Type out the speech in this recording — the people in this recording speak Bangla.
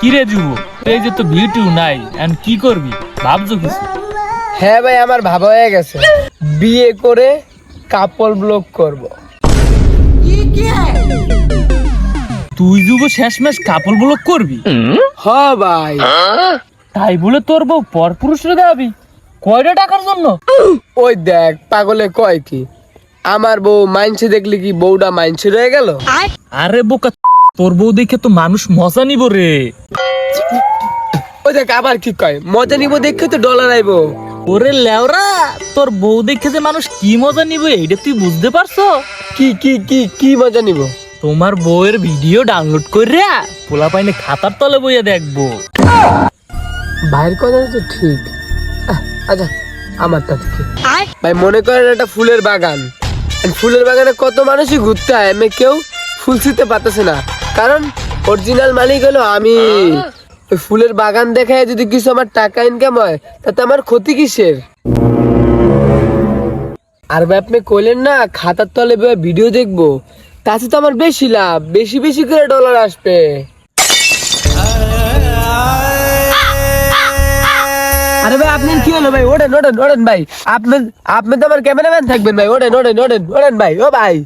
কি রে যুব এই যে তো বিউটিও নাই এন্ড কি করবি? ভাবছ কিছু? হ্যাঁ ভাই আমার ভাবা হয়ে গেছে। বিয়ে করে কাপল ব্লক করব। তুই যুব শেষমেশ কাপড় ব্লক করবি? হ ভাই। তাই বলে তোর বউ পর পরপুরুষরে দেওয়াবি কয়টা টাকার জন্য? ওই দেখ পাগলে কয় কি? আমার বউ মাইনছে দেখলি কি বউটা মাইনছে রয়ে গেল? আরে বোকা তোর বউ দেখে তো মানুষ মজা নিব রে। ওই দেখ আবার কি কয়? মজা নিব দেখে তো ডলার আইব। ওরে লেওরা তোর বউ দেখে যে মানুষ কি মজা নিব এইটা তুই বুঝতে পারছ? কি কি কি কি মজা নিব? তোমার বউয়ের ভিডিও ডাউনলোড করে পোলা পাইনে খাতার তলে বইয়া দেখব। ভাইয়ের কথা তো ঠিক। আহ, আচ্ছা আমারটা ঠিক ভাই মনে করেন একটা ফুলের বাগান। আর ফুলের বাগানে কত মানুষই ঘুরতে হয় আমি কেউ ফুল ছিঁড়তে পারতেছে না। কারণ অরিজিনাল মালিক হলো আমি। ফুলের বাগান দেখে যদি কিছু আমার টাকা ইনকাম হয় তাতে আমার ক্ষতি কিসের? আর ভাই আপনি কইলেন না খাতার তলে ভিডিও দেখব। তাতে তো আমার বেশি লাভ বেশি বেশি করে ডলার আসবে। আরে ভাই আপনি কি হলো ভাই? ওড়েন ওড়েন ওড়েন ভাই। আপনি আপনি তো আমার ক্যামেরাম্যান থাকবেন ভাই। ওড়েন ওড়েন ওড়েন ওড়েন ভাই। ও ভাই।